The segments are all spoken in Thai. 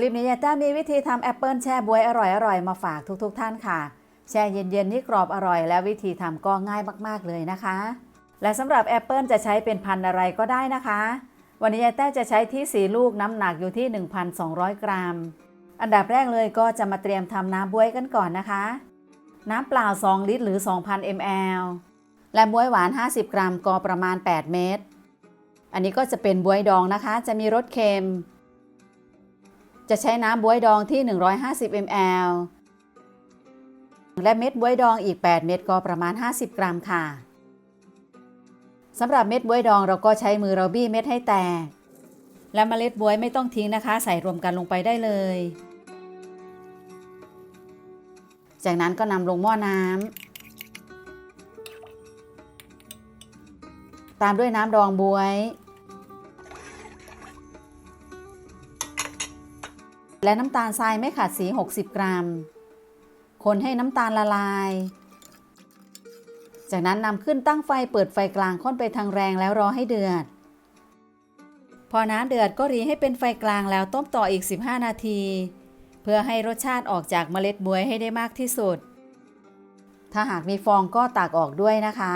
คลิปนี้ยายแต้มมีวิธีทำแอปเปิลแช่บวยอร่อยๆ มาฝากทุกๆท่านค่ะ แช่เย็นๆนี่กรอบอร่อย และวิธีทำก็ง่ายมากๆเลยนะคะ และสำหรับแอปเปิลจะใช้เป็นพันธุ์อะไรก็ได้นะคะ วันนี้ยายแต้มจะใช้ที่ 4 ลูกน้ำหนักอยู่ที่ 1,200 กรัม อันดับแรกเลยก็จะมาเตรียมทำน้ำบวยกันก่อนนะคะ น้ำเปล่า 2 ลิตรหรือ 2,000 ml และบวยหวาน 50 กรัมก็ประมาณ 8 เม็ดอันนี้ก็จะเป็นบวยดองนะคะ จะมีรสเค็ม จะใช้น้ำบวยดองที่ 150 ml และเม็ดบวยดองอีก 8 เม็ดก็ประมาณ 50 กรัมค่ะสำหรับเม็ดบวยดองเราก็ใช้มือเราบี้เม็ดให้แตก และเมล็ดบวยไม่ต้องทิ้งนะคะ ใส่รวมกันลงไปได้เลย จากนั้นก็นำลงหม้อน้ำตามด้วยน้ำดองบวย และน้ำตาลทรายไม่ขาดสี 60 กรัม คนให้น้ำตาลละลาย จากนั้นนำขึ้นตั้งไฟเปิดไฟกลางค่อนไปทางแรงแล้วรอให้เดือด พอน้ำเดือดก็รีให้เป็นไฟกลางแล้วต้มต่ออีก 15 นาที เพื่อให้รสชาติออกจากเมล็ดบวยให้ได้มากที่สุด ถ้าหากมีฟองก็ตักออกด้วยนะคะ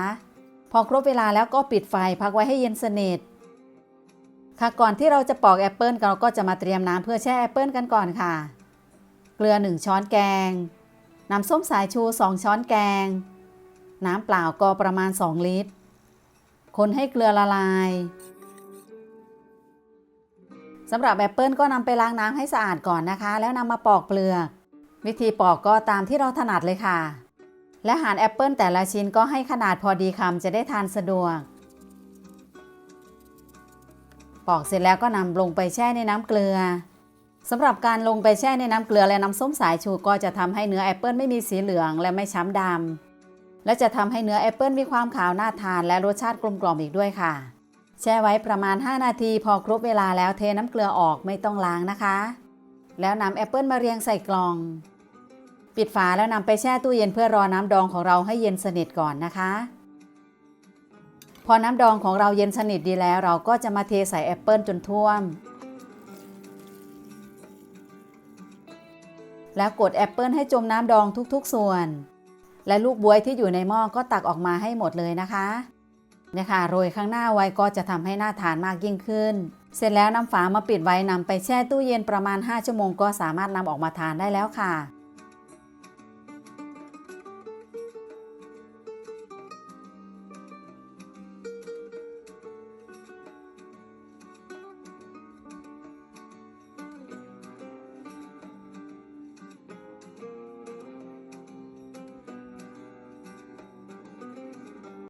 พอครบเวลาแล้วก็ปิดไฟพักไว้ให้เย็นสนิท ค่ะก่อนที่เราจะปอกแอปเปิลเราก็จะมาเตรียมน้ำเพื่อแช่แอปเปิลกันก่อนค่ะ เกลือ 1 ช้อนแกง น้ำส้มสายชู 2 ช้อนแกง น้ำเปล่าก็ประมาณ 2 ลิตร คนให้เกลือละลายสำหรับแอปเปิลก็นำไปล้างน้ำให้สะอาดก่อนนะคะ แล้วนำมาปอกเปลือก วิธีปอกก็ตามที่เราถนัดเลยค่ะ และหั่นแอปเปิลแต่ละชิ้นก็ให้ขนาดพอดีคำจะได้ทานสะดวก ปอกเสร็จแล้วก็นำลงไปแช่ในน้ำเกลือสำหรับการลงไปแช่ในน้ำเกลือและน้ำส้มสายชูก็จะทำให้เนื้อแอปเปิลไม่มีสีเหลืองและไม่ช้ำดำและจะทำให้เนื้อแอปเปิลมีความขาวน่าทานและรสชาติกลมกล่อมอีกด้วยค่ะ แช่ไว้ประมาณ 5 นาทีพอครบเวลาแล้วเทน้ำเกลือออกไม่ต้องล้างนะคะ แล้วนำแอปเปิลมาเรียงใส่กล่อง ปิดฝาแล้วนำไปแช่ตู้เย็นเพื่อรอน้ำดองของเราให้เย็นสนิทก่อนนะคะ พอน้ำดองของเราเย็นสนิทดีแล้ว เราก็จะมาเทใส่แอปเปิลจนท่วม แล้วกดแอปเปิลให้จมน้ำดองทุกๆส่วน และลูกบวยที่อยู่ในหม้อก็ตักออกมาให้หมดเลยนะคะเนี่ยค่ะโรยข้างหน้าไว้ก็จะทำให้หน่าทานมากยิ่งขึ้น เสร็จแล้วนำฝามาปิดไว้นำไปแช่ตู้เย็นประมาณ 5 ชั่วโมงก็สามารถนำออกมาทานได้แล้วค่ะ